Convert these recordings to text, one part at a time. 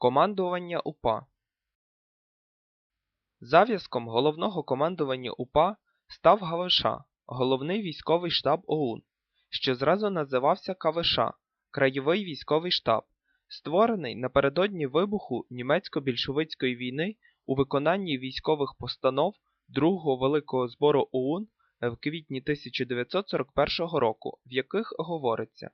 Командування УПА Зав'язком головного командування УПА став ГВШ – Головний військовий штаб ОУН, що зразу називався КВШ – Краєвий військовий штаб, створений напередодні вибуху німецько-більшовицької війни у виконанні військових постанов Другого Великого збору ОУН в квітні 1941 року, в яких говориться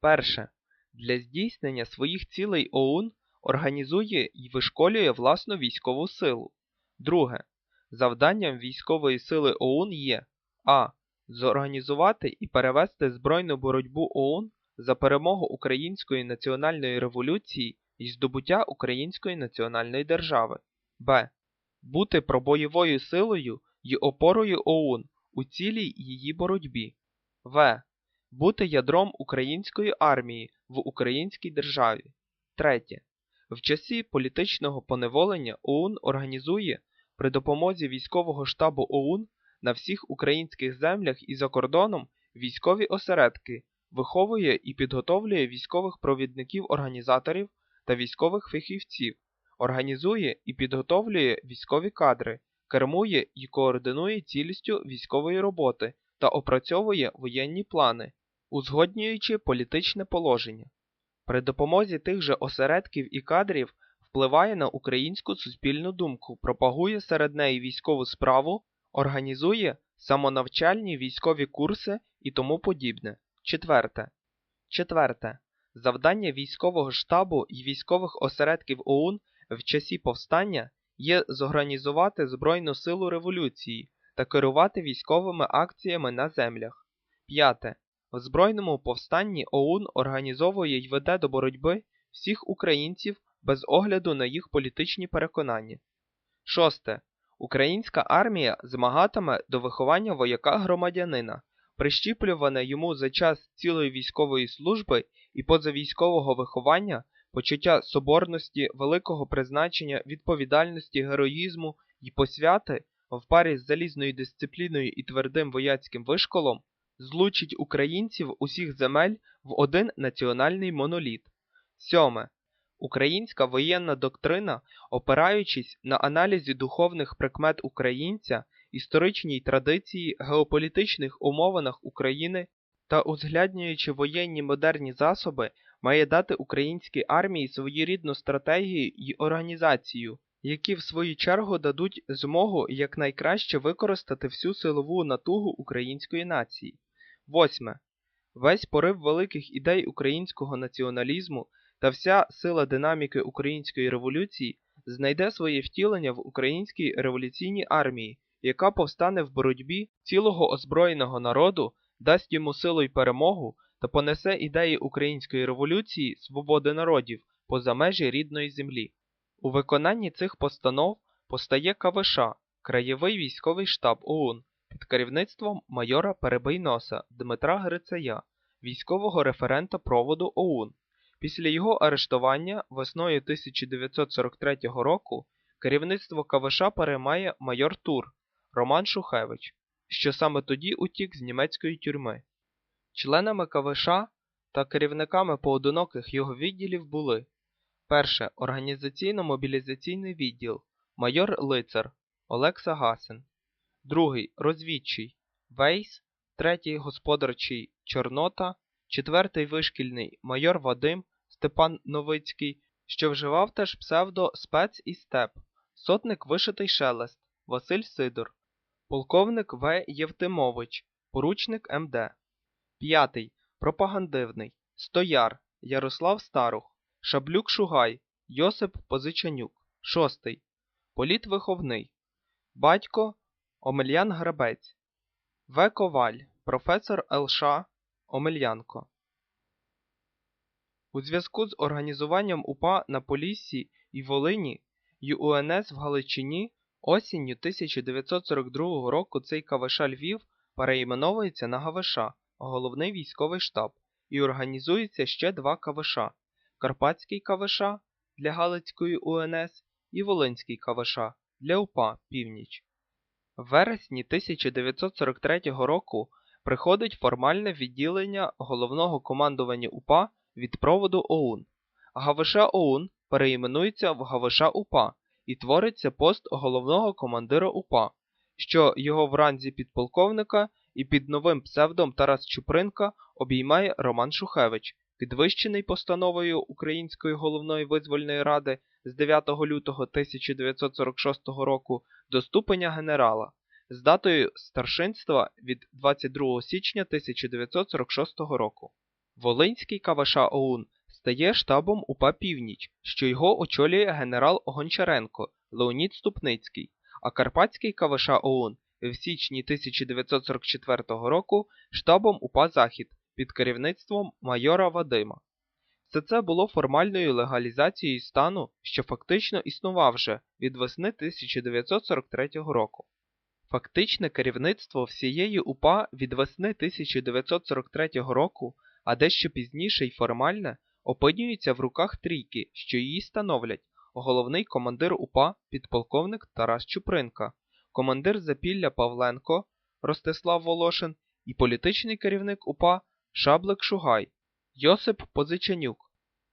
Перше. Для здійснення своїх цілей ОУН організує і вишколює власну військову силу. Друге. Завданням військової сили ОУН є а. Зорганізувати і перевести збройну боротьбу ОУН за перемогу Української національної революції і здобуття Української національної держави. Б. Бути пробойовою силою і опорою ОУН у цілій її боротьбі. В. Бути ядром української армії в українській державі. Третє. В часі політичного поневолення ОУН організує при допомозі військового штабу ОУН на всіх українських землях і за кордоном військові осередки, виховує і підготовлює військових провідників-організаторів та військових фахівців, організує і підготовлює військові кадри, кермує і координує цілістю військової роботи та опрацьовує воєнні плани, узгоднюючи політичне положення. При допомозі тих же осередків і кадрів впливає на українську суспільну думку, пропагує серед неї військову справу, організує самонавчальні військові курси і тому подібне. Четверте. Четверте. Завдання військового штабу і військових осередків ОУН в часі повстання є зорганізувати Збройну силу революції та керувати військовими акціями на землях. П'яте. В збройному повстанні ОУН організовує й веде до боротьби всіх українців без огляду на їх політичні переконання. Шосте. Українська армія змагатиме до виховання вояка громадянина, прищіплюване йому за час цілої військової служби і позавійськового виховання, почуття соборності, великого призначення, відповідальності, героїзму і посвяти в парі з залізною дисципліною і твердим вояцьким вишколом злучить українців усіх земель в один національний моноліт. Сьоме. Українська воєнна доктрина, опираючись на аналізі духовних прикмет українця, історичній традиції, геополітичних умовинах України та узгляднюючи воєнні модерні засоби, має дати українській армії своєрідну стратегію і організацію, які в свою чергу дадуть змогу якнайкраще використати всю силову натугу української нації. Восьме. Весь порив великих ідей українського націоналізму та вся сила динаміки української революції знайде своє втілення в українській революційній армії, яка повстане в боротьбі цілого озброєного народу, дасть йому силу й перемогу та понесе ідеї української революції свободи народів поза межі рідної землі. У виконанні цих постанов постає КВШ Краєвий військовий штаб ОУН під керівництвом майора Перебийноса Дмитра Грицея, військового референта проводу ОУН. Після його арештування весною 1943 року керівництво КВШ переймає майор Тур Роман Шухевич, що саме тоді утік з німецької тюрми. Членами КВШ та керівниками поодиноких його відділів були перше організаційно-мобілізаційний відділ майор Лицар Олекса Гасин, другий розвідчий. Вейс, третій господарчий Чорнота, четвертий вишкільний майор Вадим Степан Новицький, що вживав теж псевдо спец і степ, сотник вишитий шелест Василь Сидор, полковник В. Євтимович, поручник МД, п'ятий пропагандивний. Стояр Ярослав Старух, Шаблюк Шугай, Йосип Позичанюк, шостий політвиховний, батько Омельян Грабець, В. Коваль, професор ЛШ Омельянко. У зв'язку з організуванням УПА на Поліссі і Волині й УНС в Галичині осінню 1942 року цей КВШ Львів переіменовується на ГВШ Головний військовий штаб і організується ще два КВШ Карпатський КВШ для Галицької УНС і Волинський КВШ для УПА Північ. Вересні 1943 року приходить формальне відділення головного командування УПА від проводу ОУН. ГВШ ОУН переіменується в ГВШ УПА і твориться пост головного командира УПА, що його в ранзі підполковника і під новим псевдом Тарас Чупринка обіймає Роман Шухевич, підвищений постановою Української головної визвольної ради з 9 лютого 1946 року до ступеня генерала з датою старшинства від 22 січня 1946 року. Волинський КВШ ОУН стає штабом УПА Північ, що його очолює генерал Гончаренко Леонід Ступницький, а Карпатський КВШ ОУН в січні 1944 року штабом УПА Захід під керівництвом майора Вадима. Все це було формальною легалізацією стану, що фактично існував вже від весни 1943 року. Фактичне керівництво всієї УПА від весни 1943 року, а дещо пізніше й формальне, опинюється в руках трійки, що її становлять головний командир УПА підполковник Тарас Чупринка, командир Запілля Павленко Ростислав Волошин і політичний керівник УПА Шаблик Шугай Йосип Позичанюк.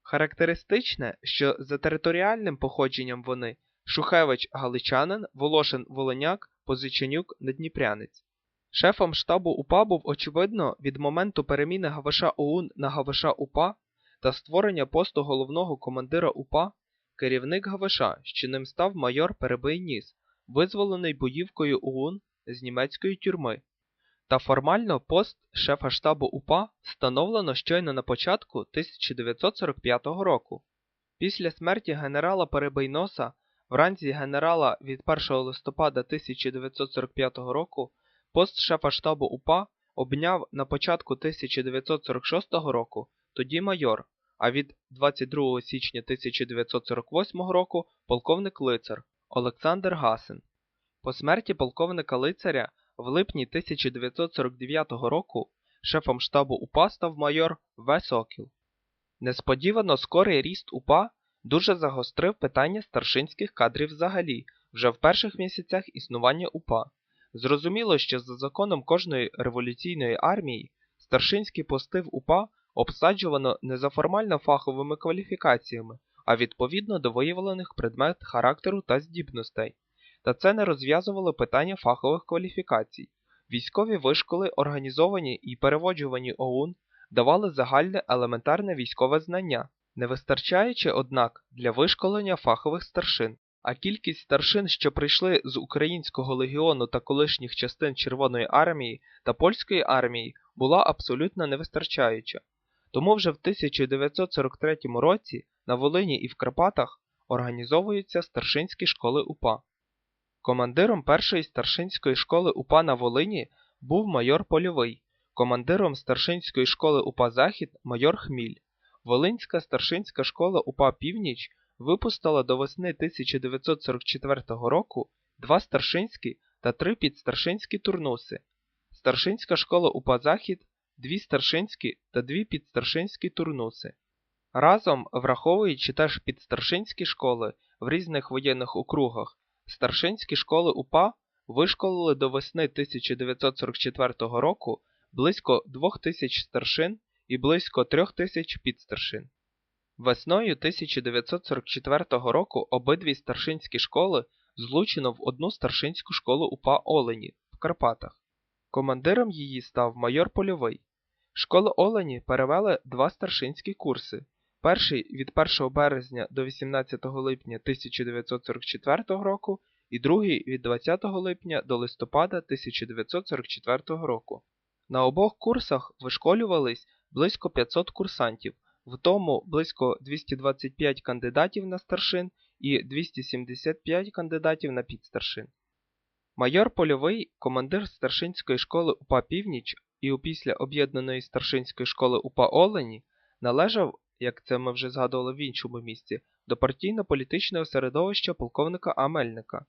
Характеристичне, що за територіальним походженням вони Шухевич Галичанин, Волошин Волоняк, Позичанюк Надніпрянець. Шефом штабу УПА був очевидно від моменту переміни ГВШ ОУН на ГВШ УПА та створення посту головного командира УПА керівник ГВШ, що ним став майор Перебий Ніс, визволений боївкою ОУН з німецької тюрми. Та формально пост шефа штабу УПА встановлено щойно на початку 1945 року. Після смерті генерала Перебийноса вранці генерала від 1 листопада 1945 року пост шефа штабу УПА обняв на початку 1946 року тоді майор, а від 22 січня 1948 року полковник лицар Олександр Гасин. По смерті полковника лицаря в липні 1949 року шефом штабу УПА став майор В. Сокіл. Несподівано скорий ріст УПА дуже загострив питання старшинських кадрів взагалі вже в перших місяцях існування УПА. Зрозуміло, що за законом кожної революційної армії старшинські пости в УПА обсаджувано не за формально фаховими кваліфікаціями, а відповідно до виявлених предмет характеру та здібностей. Та це не розв'язувало питання фахових кваліфікацій. Військові вишколи, організовані і переводжувані ОУН, давали загальне елементарне військове знання, не вистачаючи, однак, для вишколення фахових старшин. А кількість старшин, що прийшли з українського легіону та колишніх частин Червоної армії та польської армії, була абсолютно невистачаюча. Тому вже в 1943 році на Волині і в Карпатах організовуються старшинські школи УПА. Командиром першої старшинської школи УПА на Волині був майор Польовий, командиром старшинської школи УПА Захід майор Хміль. Волинська старшинська школа УПА Північ випустила до весни 1944 року два старшинські та три підстаршинські турнуси. Старшинська школа УПА Захід, дві старшинські та дві підстаршинські турнуси. Разом, враховуючи теж підстаршинські школи в різних воєнних округах, старшинські школи УПА вишколили до весни 1944 року близько 2000 старшин і близько 3000 підстаршин. Весною 1944 року обидві старшинські школи злучено в одну старшинську школу УПА Олені в Карпатах. Командиром її став майор Польовий. Школи Олені перевели два старшинські курси. Перший від 1 березня до 18 липня 1944 року і другий від 20 липня до листопада 1944 року. На обох курсах вишколювались близько 500 курсантів, в тому близько 225 кандидатів на старшин і 275 кандидатів на підстаршин. Майор Польовий, командир старшинської школи УПА Північ і опісля об'єднаної старшинської школи УПА Олені, належав, як це ми вже згадували в іншому місці, до партійно-політичного середовища полковника Амельника.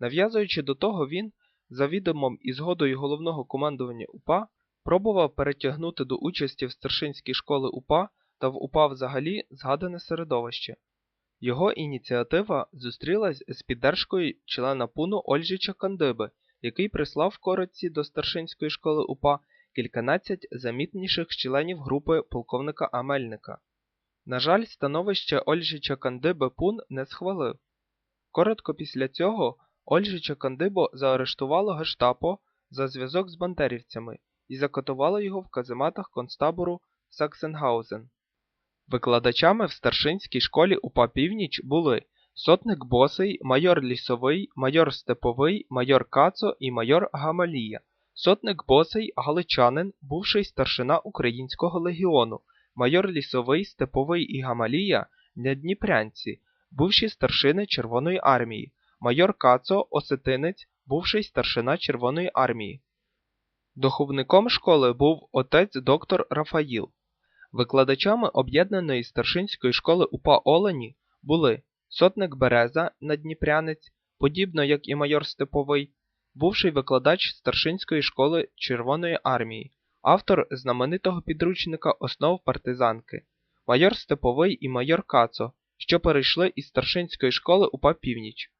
Нав'язуючи до того, він, за відомом і згодою головного командування УПА, пробував перетягнути до участі в старшинській школи УПА та в УПА взагалі згадане середовище. Його ініціатива зустрілась з піддержкою члена пуну Ольжича Кандиби, який прислав коротці до старшинської школи УПА кільканадцять замітніших членів групи полковника Амельника. На жаль, становище Ольжича Кандиби Пун не схвалив. Коротко після цього Ольжича Кандибо заарештувало гештапо за зв'язок з бандерівцями і закатувало його в казематах концтабору Саксенгаузен. Викладачами в старшинській школі УПА Північ були сотник Босий, майор Лісовий, майор Степовий, майор Кацо і майор Гамалія. Сотник Босий, галичанин, бувший старшина Українського легіону, майор Лісовий, Степовий і Гамалія недніпрянці, бувші старшини Червоної армії, майор Кацо, осетинець, бувший старшина Червоної армії. Духовником школи був отець доктор Рафаїл. Викладачами об'єднаної старшинської школи УПА Олені були сотник Береза Надніпрянець, подібно як і майор Степовий, бувший викладач старшинської школи Червоної армії, автор знаменитого підручника основ партизанки, майор Степовий і майор Кацо, що перейшли із старшинської школи УПА Північ.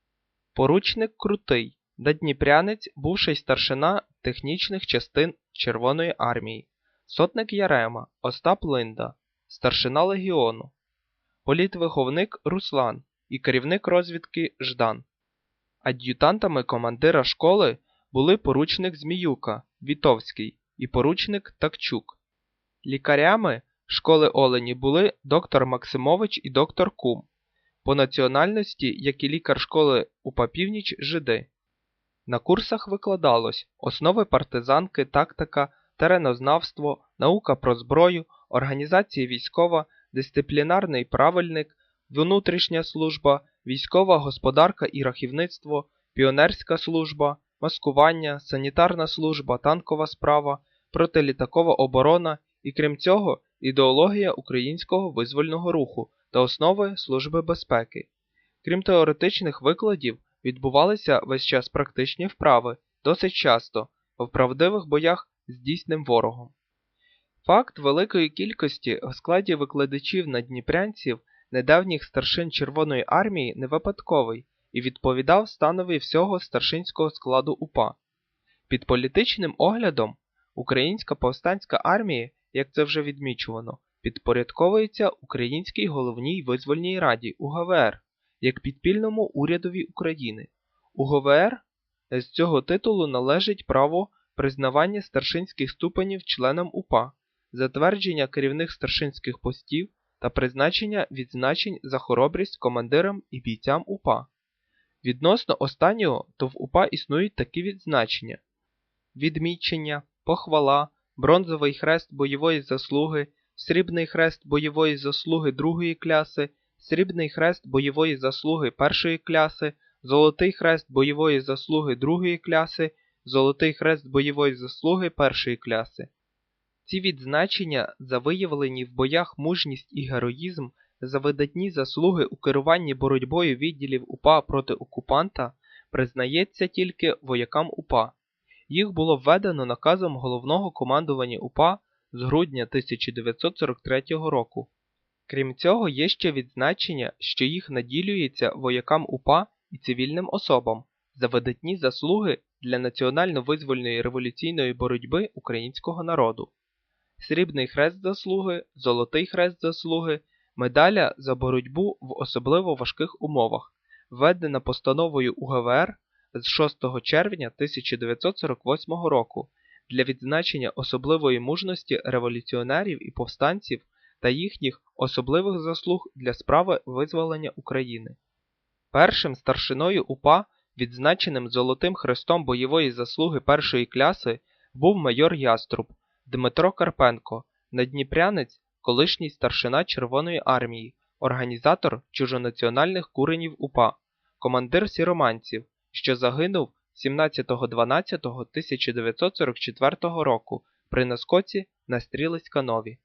Поручник Крутий, Надніпрянець, бувший старшина технічних частин Червоної армії, сотник Ярема, Остап Линда, старшина легіону, політвиховник Руслан і керівник розвідки Ждан. Ад'ютантами командира школи були поручник Зміюка Вітовський і поручник Такчук. Лікарями школи Олені були доктор Максимович і доктор Кум. По національності, як і лікар школи УПА Північ Жиди. На курсах викладалось основи партизанки, тактика, теренознавство, наука про зброю, організація військова, дисциплінарний правильник, внутрішня служба, військова господарка і рахівництво, піонерська служба, маскування, санітарна служба, танкова справа, протилітакова оборона і, крім цього, ідеологія українського визвольного руху та основи Служби безпеки. Крім теоретичних викладів, відбувалися весь час практичні вправи, досить часто, в правдивих боях з дійсним ворогом. Факт великої кількості в складі викладачів надніпрянців недавніх старшин Червоної армії не випадковий і відповідав станові всього старшинського складу УПА. Під політичним оглядом Українська повстанська армія, як це вже відмічувано, підпорядковується Українській головній визвольній раді УГВР як підпільному урядові України. УГВР з цього титулу належить право признавання старшинських ступенів членам УПА, затвердження керівних старшинських постів та призначення відзначень за хоробрість командирам і бійцям УПА. Відносно останнього, то в УПА існують такі відзначення: відмічення, похвала, бронзовий хрест бойової заслуги, срібний хрест бойової заслуги другої кляси, срібний хрест бойової заслуги першої кляси, золотий хрест бойової заслуги другої кляси, золотий хрест бойової заслуги першої кляси. Ці відзначення за виявлені в боях мужність і героїзм, за видатні заслуги у керуванні боротьбою відділів УПА проти окупанта признається тільки воякам УПА. Їх було введено наказом головного командування УПА з грудня 1943 року. Крім цього, є ще відзначення, що їх наділюється воякам УПА і цивільним особам за видатні заслуги для національно-визвольної революційної боротьби українського народу. Срібний хрест заслуги, золотий хрест заслуги, медаля за боротьбу в особливо важких умовах, введена постановою УГВР з 6 червня 1948 року для відзначення особливої мужності революціонерів і повстанців та їхніх особливих заслуг для справи визволення України. Першим старшиною УПА, відзначеним Золотим Хрестом бойової заслуги першої кляси, був майор Яструб Дмитро Карпенко, надніпрянець, колишній старшина Червоної армії, організатор чужонаціональних куренів УПА, командир сіроманців, що загинув 17.12.1944 року при наскоці на Стрілецька Нові.